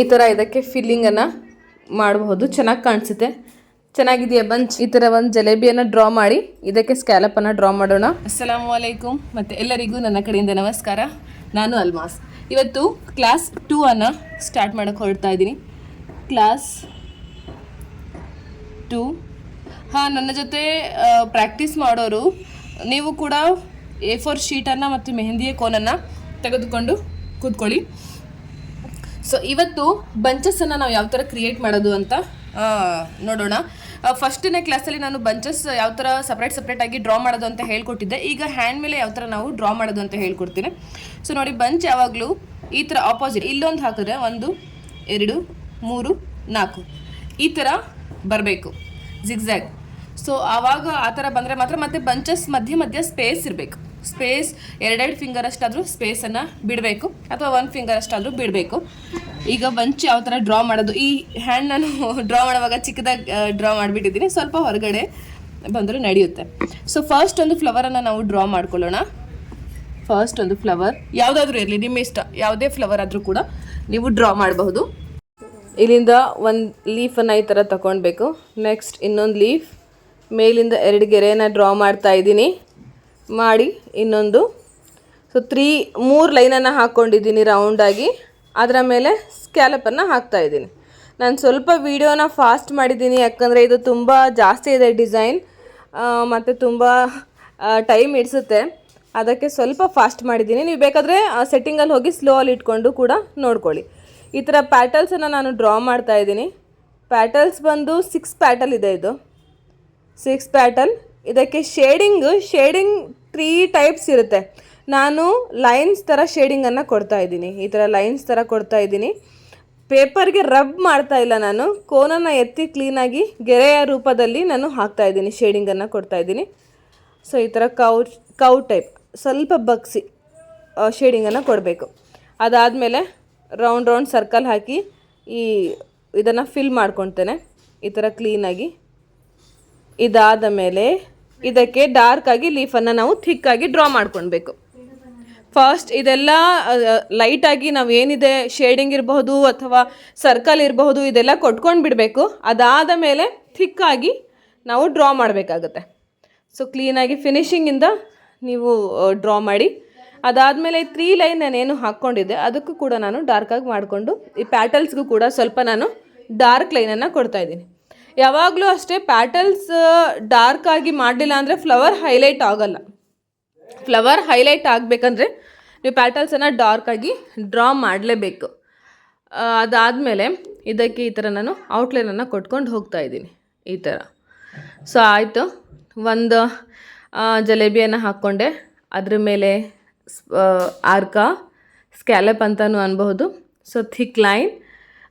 ಈ ಥರ ಇದಕ್ಕೆ ಫಿಲ್ಲಿಂಗನ್ನು ಮಾಡಬಹುದು. ಚೆನ್ನಾಗಿ ಕಾಣಿಸುತ್ತೆ. ಚೆನ್ನಾಗಿದೆಯಾ ಬಂಚ್? ಈ ಥರ ಒಂದು ಜಲೇಬಿಯನ್ನು ಡ್ರಾ ಮಾಡಿ, ಇದಕ್ಕೆ ಸ್ಕ್ಯಾಲಪನ್ನು ಡ್ರಾ ಮಾಡೋಣ. ಅಸ್ಸಲಾಮು ಅಲೈಕುಮ್. ಮತ್ತು ಎಲ್ಲರಿಗೂ ನನ್ನ ಕಡೆಯಿಂದ ನಮಸ್ಕಾರ. ನಾನು ಅಲ್ಮಾಸ್. ಇವತ್ತು ಕ್ಲಾಸ್ ಟೂ ಅನ್ನು ಸ್ಟಾರ್ಟ್ ಮಾಡೋಕ್ಕೆ ಹೊರಡ್ತಾ ಇದ್ದೀನಿ. ಕ್ಲಾಸ್ ಟೂ ಹಾಂ, ನನ್ನ ಜೊತೆ ಪ್ರಾಕ್ಟೀಸ್ ಮಾಡೋರು. ನೀವು ಕೂಡ ಎ ಫೋರ್ ಶೀಟನ್ನು ಮತ್ತು ಮೆಹಂದಿಯ ಕೋನನ್ನು ತೆಗೆದುಕೊಂಡು ಕೂತ್ಕೊಳ್ಳಿ. ಸೊ ಇವತ್ತು ಬಂಚಸ್ಸನ್ನು ನಾವು ಯಾವ ಥರ ಕ್ರಿಯೇಟ್ ಮಾಡೋದು ಅಂತ ನೋಡೋಣ. ಫಸ್ಟನೇ ಕ್ಲಾಸಲ್ಲಿ ನಾನು ಬಂಚಸ್ ಯಾವ ಥರ ಸಪ್ರೇಟ್ ಸಪ್ರೇಟಾಗಿ ಡ್ರಾ ಮಾಡೋದು ಅಂತ ಹೇಳ್ಕೊಟ್ಟಿದ್ದೆ. ಈಗ ಹ್ಯಾಂಡ್ ಮೇಲೆ ಯಾವ ಥರ ನಾವು ಡ್ರಾ ಮಾಡೋದು ಅಂತ ಹೇಳ್ಕೊಡ್ತೀನಿ. ಸೊ ನೋಡಿ ಬಂಚ್ ಯಾವಾಗಲೂ ಈ ಥರ ಆಪೋಸಿಟ್ ಇಲ್ಲೊಂದು ಹಾಕಿದ್ರೆ ಒಂದು, ಎರಡು, ಮೂರು, ನಾಲ್ಕು. ಈ ಥರ ಬರಬೇಕು. ಜಿಗ್ಜ್ಯಾಗ್ ಸೊ ಆವಾಗ ಆ ಥರ ಬಂದರೆ ಮಾತ್ರ ಮತ್ತೆ ಬಂಚಸ್ ಮಧ್ಯೆ ಮಧ್ಯೆ ಸ್ಪೇಸ್ ಇರಬೇಕು. ಸ್ಪೇಸ್, ಎರಡೆರಡು ಫಿಂಗರ್ ಅಷ್ಟಾದರೂ ಸ್ಪೇಸನ್ನು ಬಿಡಬೇಕು. ಅಥವಾ ಒಂದು ಫಿಂಗರ್ ಅಷ್ಟಾದರೂ ಬಿಡಬೇಕು. ಈಗ ಬಂಚು ಯಾವ ಥರ ಡ್ರಾ ಮಾಡೋದು? ಈ ಹ್ಯಾಂಡ್ ನಾನು ಡ್ರಾ ಮಾಡುವಾಗ ಚಿಕ್ಕದಾಗಿ ಡ್ರಾ ಮಾಡಿಬಿಟ್ಟಿದ್ದೀನಿ. ಸ್ವಲ್ಪ ಹೊರಗಡೆ ಬಂದರೂ ನಡೆಯುತ್ತೆ. ಸೊ ಫಸ್ಟ್ ಒಂದು ಫ್ಲವರನ್ನು ನಾವು ಡ್ರಾ ಮಾಡ್ಕೊಳ್ಳೋಣ. ಫಸ್ಟ್ ಒಂದು ಫ್ಲವರ್ ಯಾವುದಾದ್ರೂ ಇರಲಿ, ನಿಮ್ಮ ಇಷ್ಟ. ಯಾವುದೇ ಫ್ಲವರ್ ಆದರೂ ಕೂಡ ನೀವು ಡ್ರಾ ಮಾಡಬಹುದು. ಇಲ್ಲಿಂದ ಒಂದು ಲೀಫನ್ನು ಈ ಥರ ತಗೊಳ್ಬೇಕು ನೆಕ್ಸ್ಟ್ ಇನ್ನೊಂದು ಲೀಫ್ ಮೇಲಿಂದ ಎರಡು ಗೆರೆಯನ್ನು ಡ್ರಾ ಮಾಡ್ತಾ ಇದ್ದೀನಿ. ಮಾಡಿ ಇನ್ನೊಂದು. ಸೊ ತ್ರೀ ಮೂರು ಲೈನನ್ನು ಹಾಕ್ಕೊಂಡಿದ್ದೀನಿ ರೌಂಡಾಗಿ ಅದರ ಮೇಲೆ ಸ್ಕ್ಯಾಲಪನ್ನು ಹಾಕ್ತಾ ಇದ್ದೀನಿ. ನಾನು ಸ್ವಲ್ಪ ವೀಡಿಯೋನ ಫಾಸ್ಟ್ ಮಾಡಿದ್ದೀನಿ ಯಾಕಂದರೆ ಇದು ತುಂಬ ಜಾಸ್ತಿ ಇದೆ ಡಿಸೈನ್ ಮತ್ತು ತುಂಬ ಟೈಮ್ ಇಡಿಸುತ್ತೆ ಅದಕ್ಕೆ ಸ್ವಲ್ಪ ಫಾಸ್ಟ್ ಮಾಡಿದ್ದೀನಿ. ನೀವು ಬೇಕಾದರೆ ಸೆಟ್ಟಿಂಗಲ್ಲಿ ಹೋಗಿ ಸ್ಲೋ ಅಲ್ಲಿ ಇಟ್ಕೊಂಡು ಕೂಡ ನೋಡ್ಕೊಳ್ಳಿ. ಈ ಥರ ಪ್ಯಾಟಲ್ಸನ್ನು ನಾನು ಡ್ರಾ ಮಾಡ್ತಾ ಇದ್ದೀನಿ. ಪ್ಯಾಟಲ್ಸ್ ಬಂದು ಸಿಕ್ಸ್ ಪ್ಯಾಟಲ್ ಇದೆ ಇದು. ಸಿಕ್ಸ್ ಪ್ಯಾಟಲ್ ಇದಕ್ಕೆ ಶೇಡಿಂಗು ಶೇಡಿಂಗ್ ತ್ರೀ ಟೈಪ್ಸ್ ಇರುತ್ತೆ. ನಾನು ಲೈನ್ಸ್ ಥರ ಶೇಡಿಂಗನ್ನು ಕೊಡ್ತಾ ಇದ್ದೀನಿ. ಈ ಥರ ಲೈನ್ಸ್ ಥರ ಕೊಡ್ತಾ ಇದ್ದೀನಿ. ಪೇಪರ್ಗೆ ರಬ್ ಮಾಡ್ತಾ ಇಲ್ಲ ನಾನು. ಕೋನನ್ನು ಎತ್ತಿ ಕ್ಲೀನಾಗಿ ಗೆರೆಯ ರೂಪದಲ್ಲಿ ನಾನು ಹಾಕ್ತಾ ಇದ್ದೀನಿ ಶೇಡಿಂಗನ್ನು ಕೊಡ್ತಾ ಇದ್ದೀನಿ. ಸೊ ಈ ಥರ ಕೌ ಕೌ ಟೈಪ್ ಸ್ವಲ್ಪ ಬಗ್ಸಿ ಶೇಡಿಂಗನ್ನು ಕೊಡಬೇಕು. ಅದಾದಮೇಲೆ ರೌಂಡ್ ರೌಂಡ್ ಸರ್ಕಲ್ ಹಾಕಿ ಈ ಇದನ್ನು ಫಿಲ್ ಮಾಡ್ಕೊತೇನೆ ಈ ಥರ ಕ್ಲೀನಾಗಿ ಇದಾದ ಮೇಲೆ ಇದಕ್ಕೆ ಡಾರ್ಕ್ ಆಗಿ ಲೀಫನ್ನು ನಾವು ಥಿಕ್ ಆಗಿ ಡ್ರಾ ಮಾಡ್ಕೊಳ್ಬೇಕು. ಫಸ್ಟ್ ಇದೆಲ್ಲ ಲೈಟಾಗಿ ನಾವು ಏನಿದೆ ಶೇಡಿಂಗ್ ಇರಬಹುದು ಅಥವಾ ಸರ್ಕಲ್ ಇರಬಹುದು ಇದೆಲ್ಲ ಕೊಟ್ಕೊಂಡು ಬಿಡಬೇಕು. ಅದಾದ ಮೇಲೆ ಥಿಕ್ಕಾಗಿ ನಾವು ಡ್ರಾ ಮಾಡಬೇಕಾಗುತ್ತೆ. ಸೊ ಕ್ಲೀನಾಗಿ ಫಿನಿಶಿಂಗಿಂದ ನೀವು ಡ್ರಾ ಮಾಡಿ. ಅದಾದಮೇಲೆ ತ್ರೀ ಲೈನ್ ಏನು ಹಾಕ್ಕೊಂಡಿದ್ದೆ, ಅದಕ್ಕೂ ಕೂಡ ನಾನು ಡಾರ್ಕಾಗಿ ಮಾಡಿಕೊಂಡು, ಈ ಪ್ಯಾಟಲ್ಸ್ಗೂ ಕೂಡ ಸ್ವಲ್ಪ ನಾನು ಡಾರ್ಕ್ ಲೈನನ್ನು ಕೊಡ್ತಾ ಇದ್ದೀನಿ. ಯಾವಾಗಲೂ ಅಷ್ಟೇ ಪ್ಯಾಟಲ್ಸ್ ಡಾರ್ಕ್ ಆಗಿ ಮಾಡಲಿಲ್ಲ ಅಂದರೆ ಫ್ಲವರ್ ಹೈಲೈಟ್ ಆಗೋಲ್ಲ. ಫ್ಲವರ್ ಹೈಲೈಟ್ ಆಗಬೇಕಂದ್ರೆ ನೀವು ಪ್ಯಾಟಲ್ಸನ್ನು ಡಾರ್ಕ್ ಆಗಿ ಡ್ರಾ ಮಾಡಲೇಬೇಕು. ಅದಾದಮೇಲೆ ಇದಕ್ಕೆ ಈ ಥರ ನಾನು ಔಟ್ಲೈನನ್ನು ಕೊಟ್ಕೊಂಡು ಹೋಗ್ತಾ ಇದ್ದೀನಿ ಈ ಥರ ಸೊ ಆಯಿತು. ಒಂದು ಜಲೇಬಿಯನ್ನು ಹಾಕ್ಕೊಂಡೆ. ಅದ್ರ ಮೇಲೆ ಆರ್ಕ ಸ್ಕ್ಯಾಲಪ್ ಅಂತಲೂ ಅನ್ಬಹುದು. ಸೊ ಥಿಕ್ ಲೈನ್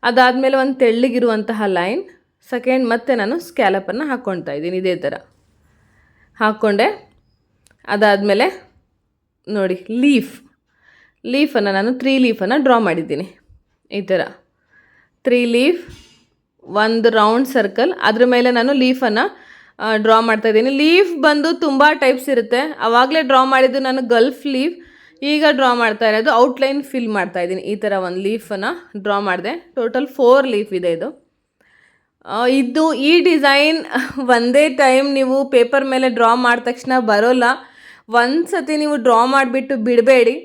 ಅದಾದಮೇಲೆ ಒಂದು ತೆಳ್ಳಗಿರುವಂತಹ ಲೈನ್ ಸೆಕೆಂಡ್ ಮತ್ತೆ ನಾನು ಸ್ಕ್ಯಾಲಪನ್ನು ಹಾಕ್ಕೊಳ್ತಾ ಇದ್ದೀನಿ ಇದೇ ಥರ ಹಾಕ್ಕೊಂಡೆ ಅದಾದಮೇಲೆ ನೋಡಿ ಲೀಫ್ ಲೀಫನ್ನು ನಾನು ತ್ರೀ ಲೀಫನ್ನು ಡ್ರಾ ಮಾಡಿದ್ದೀನಿ. ಈ ಥರ ತ್ರೀ ಲೀಫ್ ಒಂದು ರೌಂಡ್ ಸರ್ಕಲ್ ಅದ್ರ ಮೇಲೆ ನಾನು ಲೀಫನ್ನು ಡ್ರಾ ಮಾಡ್ತಾ ಇದ್ದೀನಿ. ಲೀಫ್ ಬಂದು ತುಂಬ ಟೈಪ್ಸ್ ಇರುತ್ತೆ. ಆವಾಗಲೇ ಡ್ರಾ ಮಾಡಿದ್ದು ನಾನು ಗಲ್ಫ್ ಲೀಫ್ ಈಗ ಡ್ರಾ ಮಾಡ್ತಾ ಇರೋದು ಔಟ್ಲೈನ್ ಫಿಲ್ ಮಾಡ್ತಾ ಇದ್ದೀನಿ. ಈ ಥರ ಒಂದು ಲೀಫನ್ನು ಡ್ರಾ ಮಾಡಿದೆ. ಟೋಟಲ್ ಫೋರ್ ಲೀಫ್ ಇದೆ ಇದು. ಇದು ಈ ಡಿಸೈನ್ ಒಂದೇ ಟೈಮ್ ನೀವು ಪೇಪರ್ ಮೇಲೆ ಡ್ರಾ ಮಾಡಿದ ತಕ್ಷಣ ಬರೋಲ್ಲ. ಒಂದು ಸತಿ ನೀವು ಡ್ರಾ ಮಾಡಿಬಿಟ್ಟು ಬಿಡಬೇಡಿ.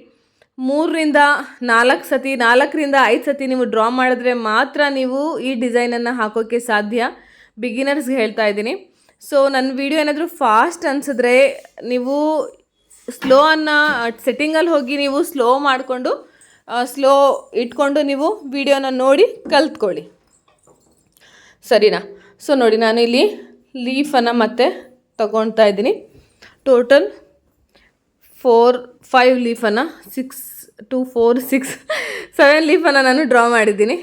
ಮೂರರಿಂದ ನಾಲ್ಕು ಸತಿ, ನಾಲ್ಕರಿಂದ ಐದು ಸತಿ ನೀವು ಡ್ರಾ ಮಾಡಿದ್ರೆ ಮಾತ್ರ ನೀವು ಈ ಡಿಸೈನನ್ನು ಹಾಕೋಕ್ಕೆ ಸಾಧ್ಯ. ಬಿಗಿನರ್ಸ್ಗೆ ಹೇಳ್ತಾ ಇದ್ದೀನಿ. ಸೊ ನನ್ನ ವಿಡಿಯೋ ಏನಾದರೂ ಫಾಸ್ಟ್ ಅನಿಸಿದ್ರೆ ನೀವು ಸ್ಲೋ ಅನ್ನು, ಸೆಟ್ಟಿಂಗಲ್ಲಿ ಹೋಗಿ ನೀವು ಸ್ಲೋ ಮಾಡಿಕೊಂಡು ಸ್ಲೋ ಇಟ್ಕೊಂಡು ನೀವು ವಿಡಿಯೋನ ನೋಡಿ ಕಲ್ತ್ಕೊಳ್ಳಿ. ಸರಿನಾ? ಸೊ ನೋಡಿ, ನಾನು ಇಲ್ಲಿ ಲೀಫನ್ನು ಮತ್ತೆ ತಗೊಳ್ತಾ ಇದ್ದೀನಿ. Total four five ಲೀಫನ್ನು six two four six seven ಲೀಫನ್ನು ನಾನು ಡ್ರಾ ಮಾಡಿದ್ದೀನಿ.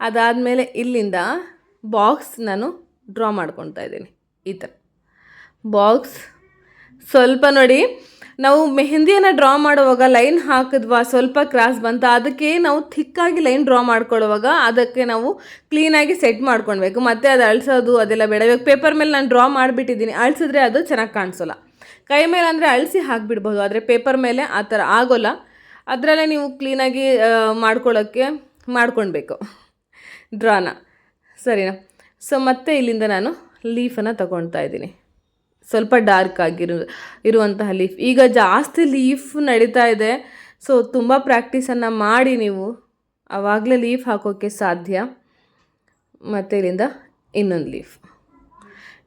ಅದಾದಮೇಲೆ ಇಲ್ಲಿಂದ ಬಾಕ್ಸ್ ನಾನು ಡ್ರಾ ಮಾಡ್ಕೊತಾ ಇದ್ದೀನಿ. ಈ ಥರ ಬಾಕ್ಸ್ ಸ್ವಲ್ಪ ನೋಡಿ. ನಾವು ಮೆಹಂದಿಯನ್ನು ಡ್ರಾ ಮಾಡುವಾಗ ಲೈನ್ ಹಾಕಿದ್ವಾ? ಸ್ವಲ್ಪ ಕ್ರಾಸ್ ಬಂತ. ಅದಕ್ಕೆ ನಾವು ಥಿಕ್ಕಾಗಿ ಲೈನ್ ಡ್ರಾ ಮಾಡ್ಕೊಳ್ಳುವಾಗ ಅದಕ್ಕೆ ನಾವು ಕ್ಲೀನಾಗಿ ಸೆಟ್ ಮಾಡ್ಕೊಳ್ಬೇಕು. ಮತ್ತು ಅದು ಅಳಿಸೋದು, ಅದೆಲ್ಲ ಬೇಡ ಇವಾಗ ಪೇಪರ್ ಮೇಲೆ ನಾನು ಡ್ರಾ ಮಾಡಿಬಿಟ್ಟಿದ್ದೀನಿ. ಅಳಿಸಿದ್ರೆ ಅದು ಚೆನ್ನಾಗಿ ಕಾಣಿಸೋಲ್ಲ. ಕೈ ಮೇಲೆ ಅಂದರೆ ಅಳಿಸಿ ಹಾಕಿಬಿಡ್ಬೋದು. ಆದರೆ ಪೇಪರ್ ಮೇಲೆ ಆ ಥರ ಆಗೋಲ್ಲ. ಅದರಲ್ಲೇ ನೀವು ಕ್ಲೀನಾಗಿ ಮಾಡ್ಕೊಳ್ಳೋಕ್ಕೆ ಮಾಡ್ಕೊಳ್ಬೇಕು ಡ್ರಾನ ಸರಿನಾ? ಸೊ ಮತ್ತೆ ಇಲ್ಲಿಂದ ನಾನು ಲೀಫನ್ನು ತಗೊಳ್ತಾ ಇದ್ದೀನಿ. ಸ್ವಲ್ಪ ಡಾರ್ಕ್ ಆಗಿರು, ಇರುವಂತಹ ಲೀಫ್. ಈಗ ಜಾಸ್ತಿ ಲೀಫ್ ನಡೀತಾ ಇದೆ. ಸೊ ತುಂಬ ಪ್ರಾಕ್ಟೀಸನ್ನು ಮಾಡಿ ನೀವು. ಆವಾಗಲೇ ಲೀಫ್ ಹಾಕೋಕ್ಕೆ ಸಾಧ್ಯ. ಮತ್ತು ಇಲ್ಲಿಂದ ಇನ್ನೊಂದು ಲೀಫ್.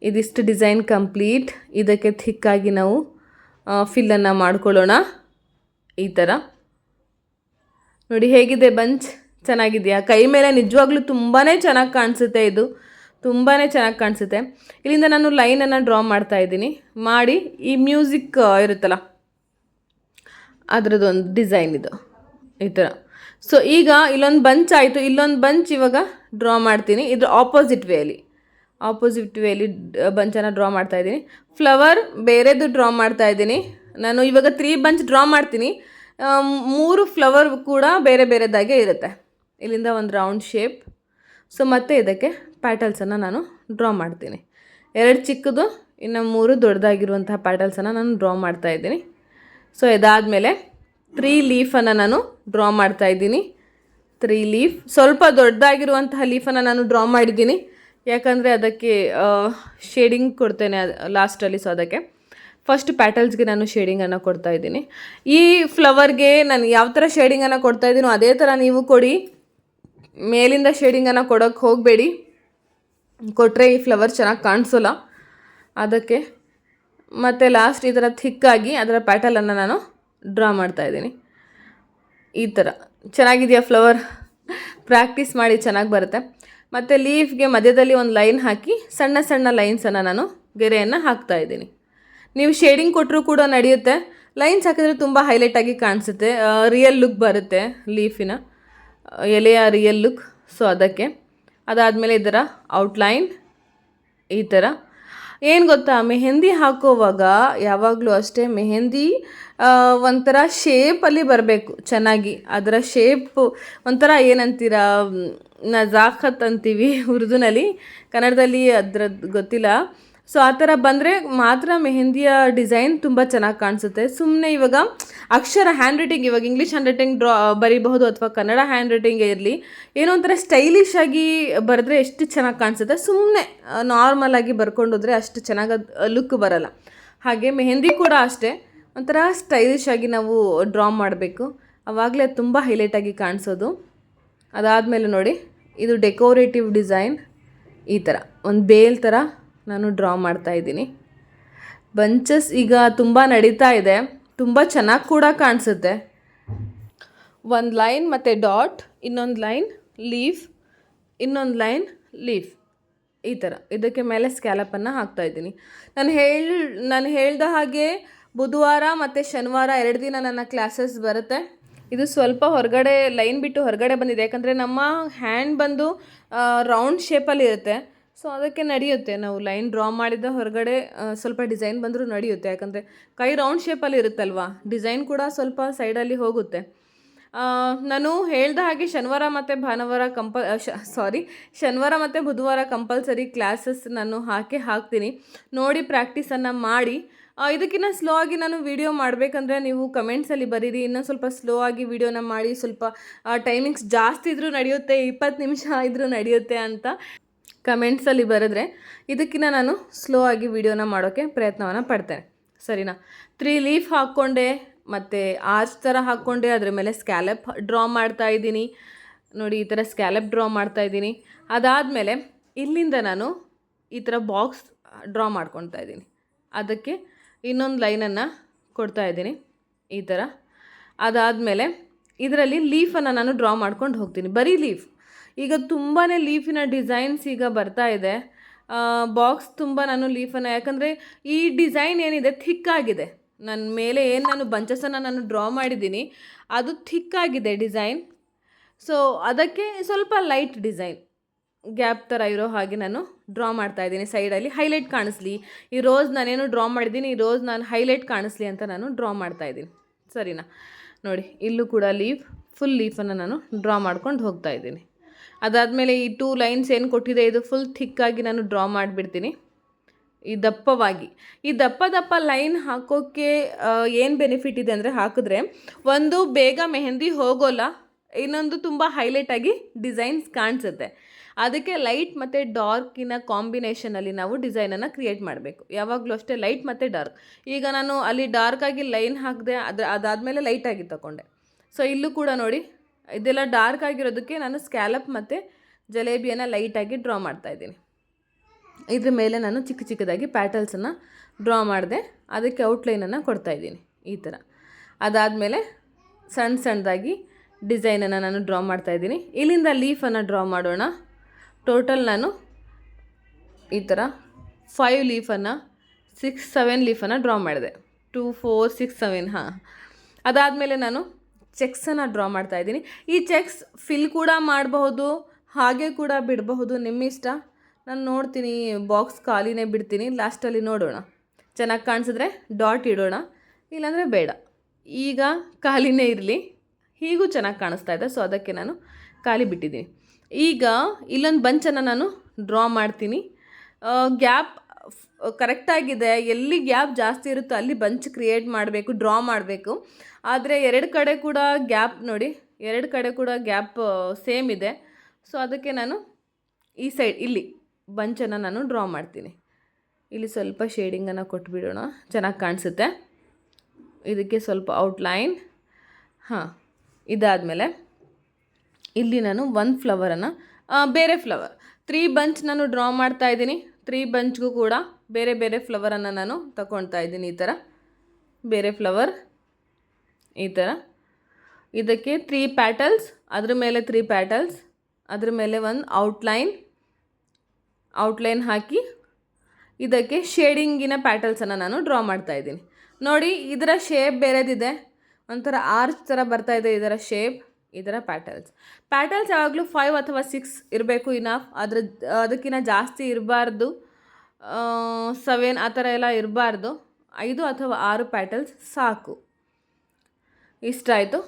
ಇದಿಷ್ಟು ಡಿಸೈನ್ ಕಂಪ್ಲೀಟ್. ಇದಕ್ಕೆ ಥಿಕ್ಕಾಗಿ ನಾವು ಫಿಲ್ಲನ್ನು ಮಾಡ್ಕೊಳ್ಳೋಣ. ಈ ಥರ ನೋಡಿ, ಹೇಗಿದೆ ಬಂಚ್? ಚೆನ್ನಾಗಿದೆಯಾ? ಕೈ ಮೇಲೆ ನಿಜವಾಗ್ಲೂ ತುಂಬಾ ಚೆನ್ನಾಗಿ ಕಾಣಿಸುತ್ತೆ ಇದು. ತುಂಬಾ ಚೆನ್ನಾಗಿ ಕಾಣಿಸುತ್ತೆ. ಇಲ್ಲಿಂದ ನಾನು ಲೈನನ್ನು ಡ್ರಾ ಮಾಡ್ತಾ ಇದ್ದೀನಿ. ಮಾಡಿ, ಈ ಮ್ಯೂಸಿಕ್ ಇರುತ್ತಲ್ಲ ಅದರದ್ದೊಂದು ಡಿಸೈನ್ ಇದು. ಈ ಥರ ಸೊ ಈಗ ಇಲ್ಲೊಂದು ಬಂಚ್ ಆಯಿತು. ಇಲ್ಲೊಂದು ಬಂಚ್ ಇವಾಗ ಡ್ರಾ ಮಾಡ್ತೀನಿ. ಇದ್ರ ಆಪೋಸಿಟ್ ವೇಲಿ ಆಪೋಸಿಟ್ ವೇಲಿ ಬಂಚನ್ನು ಡ್ರಾ ಮಾಡ್ತಾ ಇದ್ದೀನಿ. ಫ್ಲವರ್ ಬೇರೆದು ಡ್ರಾ ಮಾಡ್ತಾ ಇದ್ದೀನಿ. ನಾನು ಇವಾಗ ತ್ರೀ ಬಂಚ್ ಡ್ರಾ ಮಾಡ್ತೀನಿ. ಮೂರು ಫ್ಲವರ್ ಕೂಡ ಬೇರೆ ಬೇರೆದಾಗೆ ಇರುತ್ತೆ. ಇಲ್ಲಿಂದ ಒಂದು ರೌಂಡ್ ಶೇಪ್ ಸೊ ಮತ್ತೆ ಇದಕ್ಕೆ ಪ್ಯಾಟಲ್ಸನ್ನು ನಾನು ಡ್ರಾ ಮಾಡ್ತೀನಿ. ಎರಡು ಚಿಕ್ಕದು, ಇನ್ನು ಮೂರು ದೊಡ್ಡದಾಗಿರುವಂತಹ ಪ್ಯಾಟಲ್ಸನ್ನು ನಾನು ಡ್ರಾ ಮಾಡ್ತಾ ಇದ್ದೀನಿ. ಸೊ ಇದಾದಮೇಲೆ ತ್ರೀ ಲೀಫನ್ನು ನಾನು ಡ್ರಾ ಮಾಡ್ತಾ ಇದ್ದೀನಿ. ತ್ರೀ ಲೀಫ್ ಸ್ವಲ್ಪ ದೊಡ್ಡದಾಗಿರುವಂತಹ ಲೀಫನ್ನು ನಾನು ಡ್ರಾ ಮಾಡಿದ್ದೀನಿ. ಯಾಕಂದರೆ ಅದಕ್ಕೆ ಶೇಡಿಂಗ್ ಕೊಡ್ತೇನೆ ಲಾಸ್ಟಲ್ಲಿ ಸೊ ಅದಕ್ಕೆ ಫಸ್ಟ್ ಪ್ಯಾಟಲ್ಸ್ಗೆ ನಾನು ಶೇಡಿಂಗನ್ನು ಕೊಡ್ತಾ ಇದ್ದೀನಿ. ಈ ಫ್ಲವರ್ಗೆ ನಾನು ಯಾವ ಥರ ಶೇಡಿಂಗನ್ನು ಕೊಡ್ತಾ ಇದ್ದೀನೋ ಅದೇ ಥರ ನೀವು ಕೊಡಿ. ಮೇಲಿಂದ ಶೇಡಿಂಗನ್ನು ಕೊಡೋಕ್ಕೆ ಹೋಗಬೇಡಿ. ಕೊಟ್ಟರೆ ಈ ಫ್ಲವರ್ ಚೆನ್ನಾಗಿ ಕಾಣಿಸೋಲ್ಲ. ಅದಕ್ಕೆ ಮತ್ತು ಲಾಸ್ಟ್ ಈ ಥರ ಥಿಕ್ಕಾಗಿ ಅದರ ಪ್ಯಾಟಲನ್ನು ನಾನು ಡ್ರಾ ಮಾಡ್ತಾಯಿದ್ದೀನಿ ಈ ಥರ. ಚೆನ್ನಾಗಿದೆಯಾ ಫ್ಲವರ್ ಪ್ರಾಕ್ಟೀಸ್ ಮಾಡಿ ಚೆನ್ನಾಗಿ ಬರುತ್ತೆ. ಮತ್ತು ಲೀಫ್ಗೆ ಮಧ್ಯದಲ್ಲಿ ಒಂದು ಲೈನ್ ಹಾಕಿ ಸಣ್ಣ ಸಣ್ಣ ಲೈನ್ಸನ್ನು ನಾನು ಗೆರೆಯನ್ನು ಹಾಕ್ತಾಯಿದ್ದೀನಿ ನೀವು ಶೇಡಿಂಗ್ ಕೊಟ್ಟರೂ ಕೂಡ ನಡೆಯುತ್ತೆ. ಲೈನ್ಸ್ ಹಾಕಿದ್ರೆ ತುಂಬ ಹೈಲೈಟಾಗಿ ಕಾಣಿಸುತ್ತೆ. ರಿಯಲ್ ಲುಕ್ ಬರುತ್ತೆ ಲೀಫಿನ ಎಲೆಯ ರಿಯಲ್ ಲುಕ್ ಸೊ ಅದಕ್ಕೆ ಅದಾದಮೇಲೆ ಇದರ ಔಟ್ಲೈನ್ ಈ ಥರ ಏನು ಗೊತ್ತಾ? ಮೆಹೆಂದಿ ಹಾಕೋವಾಗ ಯಾವಾಗಲೂ ಅಷ್ಟೇ ಮೆಹೆಂದಿ ಒಂಥರ ಶೇಪಲ್ಲಿ ಬರಬೇಕು ಚೆನ್ನಾಗಿ. ಅದರ ಶೇಪ್ ಒಂಥರ ಏನಂತೀರ? ನಜಾಖತ್ ಅಂತೀವಿ ಉರ್ದುನಲ್ಲಿ. ಕನ್ನಡದಲ್ಲಿ ಅದ್ರದ್ದು ಗೊತ್ತಿಲ್ಲ. ಸೊ ಆ ಥರ ಬಂದರೆ ಮಾತ್ರ ಮೆಹಂದಿಯ ಡಿಸೈನ್ ತುಂಬ ಚೆನ್ನಾಗಿ ಕಾಣಿಸುತ್ತೆ. ಸುಮ್ಮನೆ ಇವಾಗ ಅಕ್ಷರ ಹ್ಯಾಂಡ್ ರೈಟಿಂಗ್ ಇವಾಗ ಇಂಗ್ಲೀಷ್ ಹ್ಯಾಂಡ್ ರೈಟಿಂಗ್ ಡ್ರಾ ಬರಿಬಹುದು ಅಥವಾ ಕನ್ನಡ ಹ್ಯಾಂಡ್ ರೈಟಿಂಗ್ ಇರಲಿ, ಏನೋ ಒಂಥರ ಸ್ಟೈಲಿಶ್ ಆಗಿ ಬರೆದ್ರೆ ಎಷ್ಟು ಚೆನ್ನಾಗಿ ಕಾಣಿಸುತ್ತೆ. ಸುಮ್ಮನೆ ನಾರ್ಮಲ್ ಆಗಿ ಬರ್ಕೊಂಡೋದ್ರೆ ಅಷ್ಟು ಚೆನ್ನಾಗಿ ಲುಕ್ ಬರಲ್ಲ. ಹಾಗೆ ಮೆಹಂದಿ ಕೂಡ ಅಷ್ಟೇ. ಒಂಥರ ಸ್ಟೈಲಿಶ್ ಆಗಿ ನಾವು ಡ್ರಾ ಮಾಡಬೇಕು. ಆವಾಗಲೇ ತುಂಬ ಹೈಲೈಟಾಗಿ ಕಾಣಿಸೋದು. ಅದಾದಮೇಲೆ ನೋಡಿ, ಇದು ಡೆಕೋರೇಟಿವ್ ಡಿಸೈನ್ ಈ ಥರ, ಒಂದು ಬೇಲ್ ಥರ ನಾನು ಡ್ರಾ ಮಾಡ್ತಾ ಇದ್ದೀನಿ. ಬಂಚಸ್ ಈಗ ತುಂಬ ನಡೀತಾ ಇದೆ. ತುಂಬ ಚೆನ್ನಾಗಿ ಕೂಡ ಕಾಣಿಸುತ್ತೆ. ಒಂದು ಲೈನ್ ಮತ್ತು ಡಾಟ್, ಇನ್ನೊಂದು ಲೈನ್ ಲೀಫ್, ಇನ್ನೊಂದು ಲೈನ್ ಲೀಫ್. ಈ ಥರ ಇದಕ್ಕೆ ಮೇಲೆ ಸ್ಕ್ಯಾಲಪನ್ನು ಹಾಕ್ತಾ ಇದ್ದೀನಿ. ನಾನು ಹೇಳಿ, ನಾನು ಹೇಳ್ದ ಹಾಗೆ ಬುಧವಾರ ಮತ್ತು ಶನಿವಾರ ಎರಡು ದಿನ ನನ್ನ ಕ್ಲಾಸಸ್ ಬರುತ್ತೆ. ಇದು ಸ್ವಲ್ಪ ಹೊರಗಡೆ, ಲೈನ್ ಬಿಟ್ಟು ಹೊರಗಡೆ ಬಂದಿದೆ. ಯಾಕಂದರೆ ನಮ್ಮ ಹ್ಯಾಂಡ್ ಬಂದು ರೌಂಡ್ ಶೇಪಲ್ಲಿ ಇರುತ್ತೆ. ಸೊ ಅದಕ್ಕೆ ನಡೆಯುತ್ತೆ. ನಾವು ಲೈನ್ ಡ್ರಾ ಮಾಡಿದ ಹೊರಗಡೆ ಸ್ವಲ್ಪ ಡಿಸೈನ್ ಬಂದರೂ ನಡೆಯುತ್ತೆ. ಯಾಕಂದರೆ ಕೈ ರೌಂಡ್ ಶೇಪಲ್ಲಿ ಇರುತ್ತಲ್ವಾ? ಡಿಸೈನ್ ಕೂಡ ಸ್ವಲ್ಪ ಸೈಡಲ್ಲಿ ಹೋಗುತ್ತೆ. ನಾನು ಹೇಳ್ದ ಹಾಗೆ ಶನಿವಾರ ಮತ್ತು ಭಾನುವಾರ ಕಂಪ ಸಾರಿ, ಶನಿವಾರ ಮತ್ತು ಬುಧವಾರ ಕಂಪಲ್ಸರಿ ಕ್ಲಾಸಸ್ ನಾನು ಹಾಕಿ ಹಾಕ್ತೀನಿ. ನೋಡಿ ಪ್ರಾಕ್ಟೀಸನ್ನು ಮಾಡಿ. ಇದಕ್ಕಿಂತ ಸ್ಲೋ ಆಗಿ ನಾನು ವಿಡಿಯೋ ಮಾಡಬೇಕಂದ್ರೆ ನೀವು ಕಮೆಂಟ್ಸಲ್ಲಿ ಬರೀರಿ. ಇನ್ನೊಂದು ಸ್ವಲ್ಪ ಸ್ಲೋ ಆಗಿ ವೀಡಿಯೋನ ಮಾಡಿ, ಸ್ವಲ್ಪ ಟೈಮಿಂಗ್ಸ್ ಜಾಸ್ತಿ ಇದ್ದರೂ ನಡೆಯುತ್ತೆ, ಇಪ್ಪತ್ತು ನಿಮಿಷ ಇದ್ದರೂ ನಡೆಯುತ್ತೆ ಅಂತ ಕಮೆಂಟ್ಸಲ್ಲಿ ಬರೆದ್ರೆ ಇದಕ್ಕಿಂತ ನಾನು ಸ್ಲೋ ಆಗಿ ವಿಡಿಯೋನ ಮಾಡೋಕ್ಕೆ ಪ್ರಯತ್ನವನ್ನು ಪಡ್ತೇನೆ. ಸರಿನಾ? ತ್ರೀ ಲೀಫ್ ಹಾಕ್ಕೊಂಡೆ, ಮತ್ತು ಆರ್ಚ್ ಥರ ಹಾಕ್ಕೊಂಡೆ, ಅದ್ರ ಮೇಲೆ ಸ್ಕ್ಯಾಲಪ್ ಡ್ರಾ ಮಾಡ್ತಾ ಇದ್ದೀನಿ. ನೋಡಿ, ಈ ಥರ ಸ್ಕ್ಯಾಲಪ್ ಡ್ರಾ ಮಾಡ್ತಾ ಇದ್ದೀನಿ. ಅದಾದಮೇಲೆ ಇಲ್ಲಿಂದ ನಾನು ಈ ಥರ ಬಾಕ್ಸ್ ಡ್ರಾ ಮಾಡ್ಕೊತಾ ಇದ್ದೀನಿ. ಅದಕ್ಕೆ ಇನ್ನೊಂದು ಲೈನನ್ನು ಕೊಡ್ತಾ ಇದ್ದೀನಿ ಈ ಥರ ಅದಾದಮೇಲೆ ಇದರಲ್ಲಿ ಲೀಫನ್ನು ನಾನು ಡ್ರಾ ಮಾಡ್ಕೊಂಡು ಹೋಗ್ತೀನಿ. ಬರೀ ಲೀಫ್ ಈಗ ತುಂಬಾ ಲೀಫಿನ ಡಿಸೈನ್ಸ್ ಈಗ ಬರ್ತಾ ಇದೆ. ಬಾಕ್ಸ್ ತುಂಬ ನಾನು ಲೀಫನ್ನು, ಯಾಕಂದರೆ ಈ ಡಿಸೈನ್ ಏನಿದೆ, ಥಿಕ್ಕಾಗಿದೆ. ನನ್ನ ಮೇಲೆ ಏನು ನಾನು ಬಂಚಸನ್ನು ನಾನು ಡ್ರಾ ಮಾಡಿದ್ದೀನಿ, ಅದು ಥಿಕ್ಕಾಗಿದೆ ಡಿಸೈನ್. ಸೊ ಅದಕ್ಕೆ ಸ್ವಲ್ಪ ಲೈಟ್ ಡಿಸೈನ್ ಗ್ಯಾಪ್ ಥರ ಇರೋ ಹಾಗೆ ನಾನು ಡ್ರಾ ಮಾಡ್ತಾ ಇದ್ದೀನಿ ಸೈಡಲ್ಲಿ. ಹೈಲೈಟ್ ಕಾಣಿಸ್ಲಿ. ಈ ರೋಸ್ ನಾನೇನು ಡ್ರಾ ಮಾಡಿದ್ದೀನಿ, ಈ ರೋಸ್ ನಾನು ಹೈಲೈಟ್ ಕಾಣಿಸ್ಲಿ ಅಂತ ನಾನು ಡ್ರಾ ಮಾಡ್ತಾ ಇದ್ದೀನಿ. ಸರಿನಾ? ನೋಡಿ, ಇಲ್ಲೂ ಕೂಡ ಲೀಫ್, ಫುಲ್ ಲೀಫನ್ನು ನಾನು ಡ್ರಾ ಮಾಡ್ಕೊಂಡು ಹೋಗ್ತಾ ಇದ್ದೀನಿ. ಅದಾದಮೇಲೆ ಈ ಟೂ ಲೈನ್ಸ್ ಏನು ಕೊಟ್ಟಿದೆ, ಇದು ಫುಲ್ ಥಿಕ್ಕಾಗಿ ನಾನು ಡ್ರಾ ಮಾಡಿಬಿಡ್ತೀನಿ. ಈ ದಪ್ಪವಾಗಿ. ಈ ದಪ್ಪ ದಪ್ಪ ಲೈನ್ ಹಾಕೋಕ್ಕೆ ಏನು ಬೆನಿಫಿಟ್ ಇದೆ ಅಂದರೆ ಹಾಕಿದ್ರೆ, ಒಂದು ಬೇಗ ಮೆಹಂದಿ ಹೋಗೋಲ್ಲ, ಇನ್ನೊಂದು ತುಂಬ ಹೈಲೈಟಾಗಿ ಡಿಸೈನ್ಸ್ ಕಾಣಿಸುತ್ತೆ. ಅದಕ್ಕೆ ಲೈಟ್ ಮತ್ತು ಡಾರ್ಕಿನ ಕಾಂಬಿನೇಷನಲ್ಲಿ ನಾವು ಡಿಸೈನನ್ನು ಕ್ರಿಯೇಟ್ ಮಾಡಬೇಕು. ಯಾವಾಗಲೂ ಅಷ್ಟೇ ಲೈಟ್ ಮತ್ತು ಡಾರ್ಕ್ ಈಗ ನಾನು ಅಲ್ಲಿ ಡಾರ್ಕಾಗಿ ಲೈನ್ ಹಾಕಿದೆ ಅದು ಅದಾದಮೇಲೆ ಲೈಟಾಗಿ ತಗೊಂಡೆ. ಸೊ ಇಲ್ಲೂ ಕೂಡ ನೋಡಿ ಇದೆಲ್ಲ ಡಾರ್ಕ್ ಆಗಿರೋದಕ್ಕೆ ನಾನು ಸ್ಕ್ಯಾಲಪ್ ಮತ್ತು ಜಲೇಬಿಯನ್ನು ಲೈಟಾಗಿ ಡ್ರಾ ಮಾಡ್ತಾ ಇದ್ದೀನಿ. ಇದ್ರ ಮೇಲೆ ನಾನು ಚಿಕ್ಕ ಚಿಕ್ಕದಾಗಿ ಪ್ಯಾಟಲ್ಸನ್ನು ಡ್ರಾ ಮಾಡಿದೆ. ಅದಕ್ಕೆ ಔಟ್ಲೈನನ್ನು ಕೊಡ್ತಾಯಿದ್ದೀನಿ ಈ ಥರ ಅದಾದಮೇಲೆ ಸಣ್ಣ ಸಣ್ಣದಾಗಿ ಡಿಸೈನನ್ನು ನಾನು ಡ್ರಾ ಮಾಡ್ತಾ ಇದ್ದೀನಿ. ಇಲ್ಲಿಂದ ಲೀಫನ್ನು ಡ್ರಾ ಮಾಡೋಣ. ಟೋಟಲ್ ನಾನು ಈ ಥರ ಫೈವ್ ಲೀಫನ್ನು ಸಿಕ್ಸ್ ಸೆವೆನ್ ಲೀಫನ್ನು ಡ್ರಾ ಮಾಡಿದೆ. ಟೂ ಫೋರ್ ಸಿಕ್ಸ್ ಸೆವೆನ್ ಹಾಂ. ಅದಾದಮೇಲೆ ನಾನು ಚೆಕ್ಸನ್ನು ಡ್ರಾ ಮಾಡ್ತಾ ಇದ್ದೀನಿ. ಈ ಚೆಕ್ಸ್ ಫಿಲ್ ಕೂಡ ಮಾಡಬಹುದು, ಹಾಗೆ ಕೂಡ ಬಿಡಬಹುದು. ನಿಮ್ಮ ಇಷ್ಟ ನಾನು ನೋಡ್ತೀನಿ, ಬಾಕ್ಸ್ ಖಾಲಿನೇ ಬಿಡ್ತೀನಿ. ಲಾಸ್ಟಲ್ಲಿ ನೋಡೋಣ. ಚೆನ್ನಾಗಿ ಕಾಣಿಸಿದ್ರೆ ಡಾಟ್ ಇಡೋಣ, ಇಲ್ಲಾಂದರೆ ಬೇಡ. ಈಗ ಖಾಲಿನೇ ಇರಲಿ. ಹೀಗೂ ಚೆನ್ನಾಗಿ ಕಾಣಿಸ್ತಾ ಇದೆ, ಸೊ ಅದಕ್ಕೆ ನಾನು ಖಾಲಿ ಬಿಟ್ಟಿದ್ದೀನಿ. ಈಗ ಇಲ್ಲೊಂದು ಬಂಚನ್ನು ನಾನು ಡ್ರಾ ಮಾಡ್ತೀನಿ. ಗ್ಯಾಪ್ ಕರೆಕ್ಟಾಗಿದೆ ಎಲ್ಲಿ ಗ್ಯಾಪ್ ಜಾಸ್ತಿ ಇರುತ್ತೋ ಅಲ್ಲಿ ಬಂಚ್ ಕ್ರಿಯೇಟ್ ಮಾಡಬೇಕು, ಡ್ರಾ ಮಾಡಬೇಕು. ಆದರೆ ಎರಡು ಕಡೆ ಕೂಡ ಗ್ಯಾಪ್ ನೋಡಿ, ಎರಡು ಕಡೆ ಕೂಡ ಗ್ಯಾಪ್ ಸೇಮ್ ಇದೆ. ಸೊ ಅದಕ್ಕೆ ನಾನು ಈ ಸೈಡ್ ಇಲ್ಲಿ ಬಂಚನ್ನು ನಾನು ಡ್ರಾ ಮಾಡ್ತೀನಿ. ಇಲ್ಲಿ ಸ್ವಲ್ಪ ಶೇಡಿಂಗನ್ನು ಕೊಟ್ಬಿಡೋಣ. ಚೆನ್ನಾಗಿ ಕಾಣಿಸುತ್ತೆ. ಇದಕ್ಕೆ ಸ್ವಲ್ಪ ಔಟ್ಲೈನ್ ಹಾಂ, ಇದಾದಮೇಲೆ ಇಲ್ಲಿ ನಾನು ಒಂದು ಫ್ಲವರನ್ನು ಬೇರೆ ಫ್ಲವರ್ ತ್ರೀ ಬಂಚ್ ನಾನು ಡ್ರಾ ಮಾಡ್ತಾ ಇದ್ದೀನಿ. ತ್ರೀ ಬಂಚ್ಗೂ ಕೂಡ ಬೇರೆ ಬೇರೆ ಫ್ಲವರನ್ನು ನಾನು ತಗೊಳ್ತಾ ಇದ್ದೀನಿ ಈ ಥರ ಬೇರೆ ಫ್ಲವರ್ ಈ ಥರ. ಇದಕ್ಕೆ ತ್ರೀ ಪ್ಯಾಟಲ್ಸ್ ಅದ್ರ ಮೇಲೆ ತ್ರೀ ಪ್ಯಾಟಲ್ಸ್ ಅದ್ರ ಮೇಲೆ ಒಂದು ಔಟ್ಲೈನ್ ಔಟ್ಲೈನ್ ಹಾಕಿ ಇದಕ್ಕೆ ಶೇಡಿಂಗಿನ ಪ್ಯಾಟಲ್ಸನ್ನು ನಾನು ಡ್ರಾ ಮಾಡ್ತಾ ಇದ್ದೀನಿ. ನೋಡಿ, ಇದರ ಶೇಪ್ ಬೇರೆದಿದೆ. ಒಂಥರ ಆರ್ಚ್ ಥರ ಇದೆ ಇದರ ಶೇಪ್ ಇದರ ಪ್ಯಾಟಲ್ಸ್ ಪ್ಯಾಟಲ್ಸ್ ಯಾವಾಗಲೂ ಫೈವ್ ಅಥವಾ ಸಿಕ್ಸ್ ಇರಬೇಕು ಇನಫ್ ಅದ್ರ ಅದಕ್ಕಿಂತ ಜಾಸ್ತಿ ಇರಬಾರ್ದು ಸೆವೆನ್ ಆ ಥರ ಎಲ್ಲ ಇರಬಾರ್ದು. ಐದು ಅಥವಾ ಆರು ಪ್ಯಾಟಲ್ಸ್ ಸಾಕು. ಇಷ್ಟ ಆಯಿತು.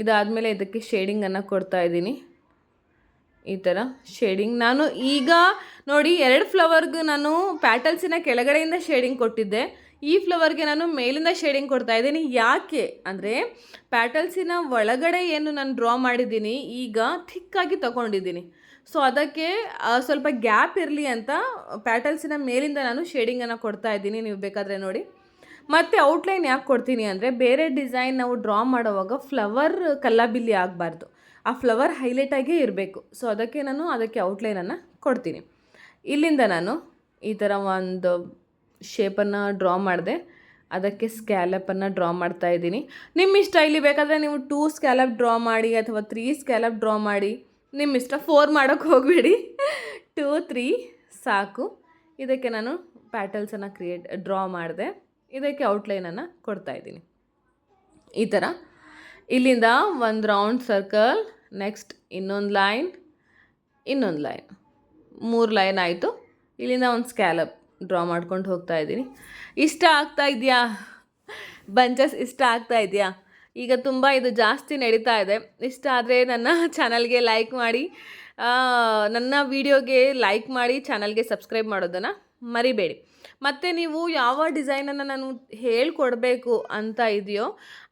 ಇದಾದಮೇಲೆ ಇದಕ್ಕೆ ಶೇಡಿಂಗನ್ನು ಕೊಡ್ತಾ ಇದ್ದೀನಿ. ಈ ಥರ ಶೇಡಿಂಗ್ ನಾನು ಈಗ ನೋಡಿ ಎರಡು ಫ್ಲವರ್ಗೂ ನಾನು ಪ್ಯಾಟಲ್ಸಿನ ಕೆಳಗಡೆಯಿಂದ ಶೇಡಿಂಗ್ ಕೊಟ್ಟಿದ್ದೆ. ಈ ಫ್ಲವರ್ಗೆ ನಾನು ಮೇಲಿಂದ ಶೇಡಿಂಗ್ ಕೊಡ್ತಾ ಇದ್ದೀನಿ. ಯಾಕೆ ಅಂದರೆ ಪ್ಯಾಟಲ್ಸಿನ ಒಳಗಡೆ ಏನು ನಾನು ಡ್ರಾ ಮಾಡಿದ್ದೀನಿ, ಈಗ ಥಿಕ್ಕಾಗಿ ತಗೊಂಡಿದ್ದೀನಿ. ಸೊ ಅದಕ್ಕೆ ಸ್ವಲ್ಪ ಗ್ಯಾಪ್ ಇರಲಿ ಅಂತ ಪ್ಯಾಟಲ್ಸಿನ ಮೇಲಿಂದ ನಾನು ಶೇಡಿಂಗನ್ನು ಕೊಡ್ತಾ ಇದ್ದೀನಿ. ನೀವು ಬೇಕಾದರೆ ನೋಡಿ. ಮತ್ತು ಔಟ್ಲೈನ್ ಯಾಕೆ ಕೊಡ್ತೀನಿ ಅಂದರೆ ಬೇರೆ ಡಿಸೈನ್ ನಾವು ಡ್ರಾ ಮಾಡುವಾಗ ಫ್ಲವರ್ ಕಲ್ಲಬಿಲ್ಲಿ ಆಗಬಾರ್ದು. ಆ ಫ್ಲವರ್ ಹೈಲೈಟಾಗೇ ಇರಬೇಕು. ಸೊ ಅದಕ್ಕೆ ನಾನು ಅದಕ್ಕೆ ಔಟ್ಲೈನನ್ನು ಕೊಡ್ತೀನಿ. ಇಲ್ಲಿಂದ ನಾನು ಈ ಥರ ಒಂದು ಶೇಪನ್ನು ಡ್ರಾ ಮಾಡಿದೆ. ಅದಕ್ಕೆ ಸ್ಕ್ಯಾಲಪನ್ನು ಡ್ರಾ ಮಾಡ್ತಾ ಇದ್ದೀನಿ. ನಿಮ್ಮ ಇಷ್ಟ ಇಲ್ಲಿ ಬೇಕಾದರೆ ನೀವು ಟೂ ಸ್ಕ್ಯಾಲಪ್ ಡ್ರಾ ಮಾಡಿ ಅಥವಾ ತ್ರೀ ಸ್ಕ್ಯಾಲಪ್ ಡ್ರಾ ಮಾಡಿ. ನಿಮ್ಮ ಇಷ್ಟ ಫೋರ್ ಮಾಡೋಕ್ಕೆ ಹೋಗಬೇಡಿ. ಟೂ ತ್ರೀ ಸಾಕು. ಇದಕ್ಕೆ ನಾನು ಪ್ಯಾಟಲ್ಸನ್ನು ಕ್ರಿಯೇಟ್ ಡ್ರಾ ಮಾಡಿದೆ. ಇದಕ್ಕೆ ಔಟ್ಲೈನನ್ನು ಕೊಡ್ತಾ ಇದ್ದೀನಿ. ಈ ಥರ ಇಲ್ಲಿಂದ ಒಂದು ರೌಂಡ್ ಸರ್ಕಲ್ ನೆಕ್ಸ್ಟ್ ಇನ್ನೊಂದು ಲೈನ್ ಇನ್ನೊಂದು ಲೈನ್ ಮೂರು ಲೈನ್ ಆಯಿತು. ಇಲ್ಲಿಂದ ಒಂದು ಸ್ಕ್ಯಾಲಪ್ ಡ್ರಾ ಮಾಡ್ಕೊಂಡು ಹೋಗ್ತಾ ಇದ್ದೀನಿ. ಇಷ್ಟ ಆಗ್ತಾ ಇದೆಯಾ? ಬಂಚಸ್ ಇಷ್ಟ ಆಗ್ತಾ ಇದೆಯಾ? ಈಗ ತುಂಬ ಇದು ಜಾಸ್ತಿ ನಡೀತಾ ಇದೆ. ಇಷ್ಟ ಆದರೆ ನನ್ನ ಚಾನಲ್ಗೆ ಲೈಕ್ ಮಾಡಿ ನನ್ನ ವೀಡಿಯೋಗೆ ಲೈಕ್ ಮಾಡಿ ಚಾನಲ್ಗೆ ಸಬ್ಸ್ಕ್ರೈಬ್ ಮಾಡೋದನ್ನು ಮರಿಬೇಡಿ. ಮತ್ತು ನೀವು ಯಾವ ಡಿಸೈನನ್ನು ನಾನು ಹೇಳ್ಕೊಡ್ಬೇಕು ಅಂತ ಇದೆಯೋ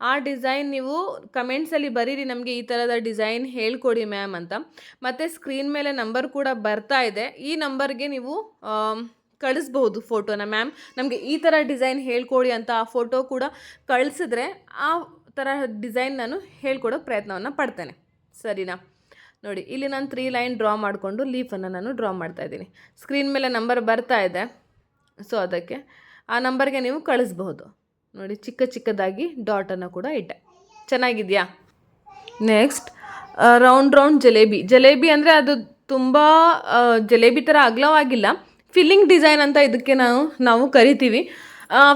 ಆ ಡಿಸೈನ್ ನೀವು ಕಮೆಂಟ್ಸಲ್ಲಿ ಬರೀರಿ, ನಮಗೆ ಈ ಥರದ ಡಿಸೈನ್ ಹೇಳ್ಕೊಡಿ ಮ್ಯಾಮ್ ಅಂತ. ಮತ್ತು ಸ್ಕ್ರೀನ್ ಮೇಲೆ ನಂಬರ್ ಕೂಡ ಬರ್ತಾ ಇದೆ. ಈ ನಂಬರ್ಗೆ ನೀವು ಕಳಿಸ್ಬಹುದು ಫೋಟೋನ ಮ್ಯಾಮ್. ನಮಗೆ ಈ ಥರ ಡಿಸೈನ್ ಹೇಳ್ಕೊಡಿ ಅಂತ ಆ ಫೋಟೋ ಕೂಡ ಕಳಿಸಿದ್ರೆ ಆ ಥರ ಡಿಸೈನ್ ನಾನು ಹೇಳ್ಕೊಡೋ ಪ್ರಯತ್ನವನ್ನು ಪಡ್ತೇನೆ. ಸರಿನಾ? ನೋಡಿ, ಇಲ್ಲಿ ನಾನು ತ್ರೀ ಲೈನ್ ಡ್ರಾ ಮಾಡಿಕೊಂಡು ಲೀಫನ್ನು ನಾನು ಡ್ರಾ ಮಾಡ್ತಾ ಇದ್ದೀನಿ. ಸ್ಕ್ರೀನ್ ಮೇಲೆ ನಂಬರ್ ಬರ್ತಾ ಇದೆ. ಸೊ ಅದಕ್ಕೆ ಆ ನಂಬರ್ಗೆ ನೀವು ಕಳಿಸ್ಬಹುದು. ನೋಡಿ, ಚಿಕ್ಕ ಚಿಕ್ಕದಾಗಿ ಡಾಟನ್ನು ಕೂಡ ಇಟ್ಟೆ. ಚೆನ್ನಾಗಿದೆಯಾ? Next round round jalebi. Jalebi ಅಂದರೆ ಅದು ತುಂಬ ಜಲೇಬಿ ಥರ ಅಗಲವಾಗಿಲ್ಲ. ಫಿಲ್ಲಿಂಗ್ ಡಿಸೈನ್ ಅಂತ ಇದಕ್ಕೆ ನಾವು ನಾವು ಕರಿತೀವಿ.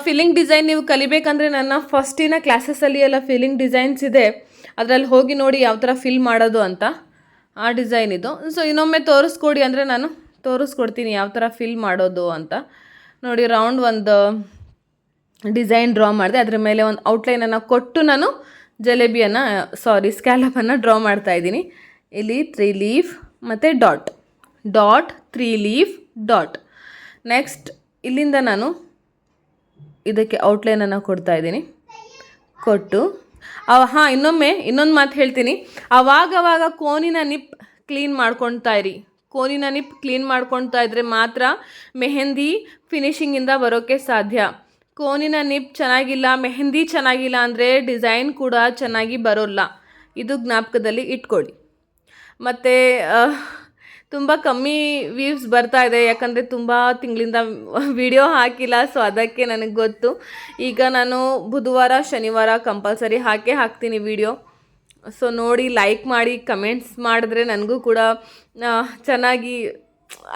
ಫಿಲ್ಲಿಂಗ್ ಡಿಸೈನ್ ನೀವು ಕಲಿಬೇಕಂದ್ರೆ ನನ್ನ ಫಸ್ಟಿನ ಕ್ಲಾಸಸ್ಸಲ್ಲಿ ಎಲ್ಲ ಫಿಲ್ಲಿಂಗ್ ಡಿಸೈನ್ಸ್ ಇದೆ. ಅದರಲ್ಲಿ ಹೋಗಿ ನೋಡಿ ಯಾವ ಥರ ಫಿಲ್ ಮಾಡೋದು ಅಂತ. ಆ ಡಿಸೈನ್ ಇದು. ಸೊ ಇನ್ನೊಮ್ಮೆ ತೋರಿಸ್ಕೊಡಿ ಅಂದರೆ ನಾನು ತೋರಿಸ್ಕೊಡ್ತೀನಿ ಯಾವ ಥರ ಫಿಲ್ ಮಾಡೋದು ಅಂತ. ನೋಡಿ ರೌಂಡ್ ಒಂದು ಡಿಸೈನ್ ಡ್ರಾ ಮಾಡಿದೆ. ಅದ್ರ ಮೇಲೆ ಒಂದು ಔಟ್ಲೈನನ್ನು ಕೊಟ್ಟು ನಾನು ಜಲೇಬಿಯನ್ನು ಸಾರಿ ಸ್ಕ್ಯಾಲಪನ್ನು ಡ್ರಾ ಮಾಡ್ತಾ ಇದ್ದೀನಿ. ಇಲ್ಲಿ ತ್ರೀ ಲೀಫ್ ಮತ್ತು dot dot three leaf dot next ಇಲ್ಲಿಂದ ನಾನು ಇದಕ್ಕೆ ಔಟ್ಲೈನನ್ನು ಕೊಡ್ತಾ ಇದ್ದೀನಿ. ಕೊಟ್ಟು ಹಾಂ, ಇನ್ನೊಮ್ಮೆ, ಇನ್ನೊಂದು ಮಾತು ಹೇಳ್ತೀನಿ. ಅವಾಗವಾಗ ಕೋನಿನ ನಿಪ್ ಕ್ಲೀನ್ ಮಾಡ್ಕೊಳ್ತಾ ಇರಿ. ಕೋನಿನ ನಿಪ್ ಕ್ಲೀನ್ ಮಾಡ್ಕೊಳ್ತಾ ಇದ್ದರೆ ಮಾತ್ರ ಮೆಹೆಂದಿ ಫಿನಿಶಿಂಗಿಂದ ಬರೋಕ್ಕೆ ಸಾಧ್ಯ. ಕೋನಿನ ನಿಪ್ ಚೆನ್ನಾಗಿಲ್ಲ, ಮೆಹೆಂದಿ ಚೆನ್ನಾಗಿಲ್ಲ ಅಂದರೆ ಡಿಸೈನ್ ಕೂಡ ಚೆನ್ನಾಗಿ ಬರೋಲ್ಲ. ಇದು ಜ್ಞಾಪಕದಲ್ಲಿ ಇಟ್ಕೊಳ್ಳಿ. ಮತ್ತು ತುಂಬ ಕಮ್ಮಿ ವ್ಯೂಸ್ ಬರ್ತಾ ಇದೆ, ಯಾಕಂದರೆ ತುಂಬ ತಿಂಗಳಿಂದ ವಿಡಿಯೋ ಹಾಕಿಲ್ಲ ಸೊ ಅದಕ್ಕೆ ನನಗೆ ಗೊತ್ತು. ಈಗ ನಾನು ಬುಧವಾರ, ಶನಿವಾರ ಕಂಪಲ್ಸರಿ ಹಾಕೇ ಹಾಕ್ತೀನಿ ವಿಡಿಯೋ ಸೊ ನೋಡಿ ಲೈಕ್ ಮಾಡಿ ಕಮೆಂಟ್ಸ್ ಮಾಡಿದ್ರೆ ನನಗೂ ಕೂಡ ಚೆನ್ನಾಗಿ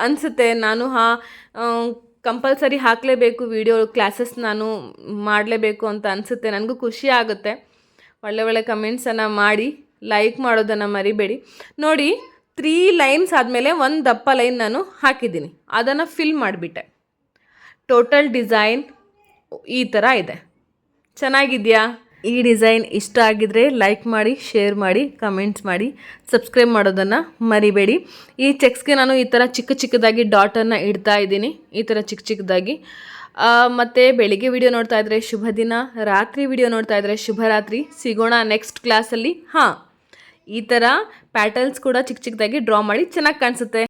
ಅನಿಸುತ್ತೆ. ನಾನು ಹಾ ಕಂಪಲ್ಸರಿ ಹಾಕಲೇಬೇಕು ವಿಡಿಯೋ ಕ್ಲಾಸಸ್ ನಾನು ಮಾಡಲೇಬೇಕು ಅಂತ ಅನಿಸುತ್ತೆ. ನನಗೂ ಖುಷಿ ಆಗುತ್ತೆ. ಒಳ್ಳೆ ಒಳ್ಳೆ ಕಮೆಂಟ್ಸನ್ನು ಮಾಡಿ ಲೈಕ್ ಮಾಡೋದನ್ನು ಮರಿಬೇಡಿ. ನೋಡಿ ತ್ರೀ ಲೈನ್ಸ್ ಆದಮೇಲೆ ಒಂದು ದಪ್ಪ ಲೈನ್ ನಾನು ಹಾಕಿದ್ದೀನಿ. ಅದನ್ನು ಫಿಲ್ ಮಾಡಿಬಿಟ್ಟೆ. ಟೋಟಲ್ ಡಿಸೈನ್ ಈ ಥರ ಇದೆ. ಚೆನ್ನಾಗಿದೆಯಾ? ಈ ಡಿಸೈನ್ ಇಷ್ಟ ಆಗಿದ್ರೆ ಲೈಕ್ ಮಾಡಿ, ಶೇರ್ ಮಾಡಿ, ಕಮೆಂಟ್ಸ್ ಮಾಡಿ. ಸಬ್ಸ್ಕ್ರೈಬ್ ಮಾಡೋದನ್ನು ಮರಿಬೇಡಿ. ಈ ಚೆಕ್ಸ್ಗೆ ನಾನು ಈ ಥರ ಚಿಕ್ಕ ಚಿಕ್ಕದಾಗಿ ಡಾಟನ್ನು ಇಡ್ತಾ ಇದ್ದೀನಿ. ಈ ಥರ ಚಿಕ್ಕ ಚಿಕ್ಕದಾಗಿ. ಮತ್ತು ಬೆಳಿಗ್ಗೆ ವಿಡಿಯೋ ನೋಡ್ತಾ ಇದ್ದರೆ ಶುಭ ದಿನ. ರಾತ್ರಿ ವಿಡಿಯೋ ನೋಡ್ತಾ ಇದ್ದರೆ ಶುಭರಾತ್ರಿ ಸಿಗೋಣ ನೆಕ್ಸ್ಟ್ ಕ್ಲಾಸಲ್ಲಿ. ಹಾಂ, ಈ ಥರ ಪ್ಯಾಟರ್ನ್ಸ್ ಕೂಡ ಚಿಕ್ಕ ಚಿಕ್ಕದಾಗಿ ಡ್ರಾ ಮಾಡಿ ಚೆನ್ನಾಗಿ ಕಾಣಿಸುತ್ತೆ.